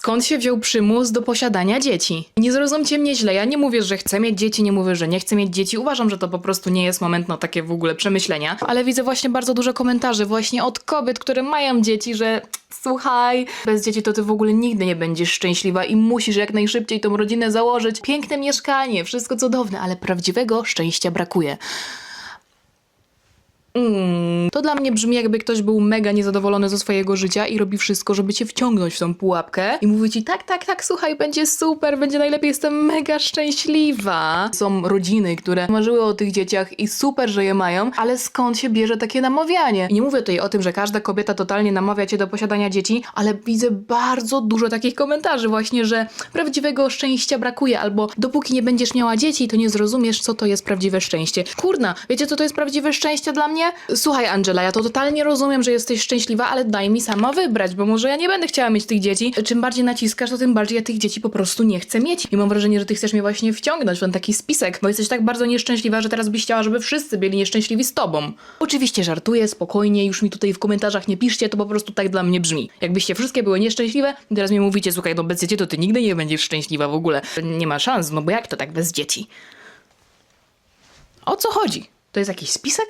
Skąd się wziął przymus do posiadania dzieci? Nie zrozumcie mnie źle, ja nie mówię, że chcę mieć dzieci, nie mówię, że nie chcę mieć dzieci. Uważam, że to po prostu nie jest moment na takie w ogóle przemyślenia. Ale widzę właśnie bardzo dużo komentarzy właśnie od kobiet, które mają dzieci, że słuchaj, bez dzieci to ty w ogóle nigdy nie będziesz szczęśliwa i musisz jak najszybciej tą rodzinę założyć. Piękne mieszkanie, wszystko cudowne, ale prawdziwego szczęścia brakuje. Mm, to dla mnie brzmi jakby ktoś był mega niezadowolony ze swojego życia i robi wszystko, żeby cię wciągnąć w tą pułapkę i mówi ci tak, tak, tak, słuchaj, będzie super, będzie najlepiej, jestem mega szczęśliwa. Są rodziny, które marzyły o tych dzieciach i super, że je mają, ale skąd się bierze takie namawianie? I nie mówię tutaj o tym, że każda kobieta totalnie namawia cię do posiadania dzieci, ale widzę bardzo dużo takich komentarzy właśnie, że prawdziwego szczęścia brakuje albo dopóki nie będziesz miała dzieci, to nie zrozumiesz, co to jest prawdziwe szczęście. Kurna, wiecie co to jest prawdziwe szczęście dla mnie? Słuchaj Angela, ja to totalnie rozumiem, że jesteś szczęśliwa, ale daj mi sama wybrać, bo może ja nie będę chciała mieć tych dzieci. Czym bardziej naciskasz, to tym bardziej ja tych dzieci po prostu nie chcę mieć. I mam wrażenie, że ty chcesz mnie właśnie wciągnąć w ten taki spisek, bo jesteś tak bardzo nieszczęśliwa, że teraz byś chciała, żeby wszyscy byli nieszczęśliwi z tobą. Oczywiście żartuję, spokojnie, już mi tutaj w komentarzach nie piszcie, to po prostu tak dla mnie brzmi. Jakbyście wszystkie były nieszczęśliwe, teraz mi mówicie, słuchaj, no bez dzieci to ty nigdy nie będziesz szczęśliwa w ogóle. Nie ma szans, no bo jak to tak bez dzieci? O co chodzi? To jest jakiś spisek?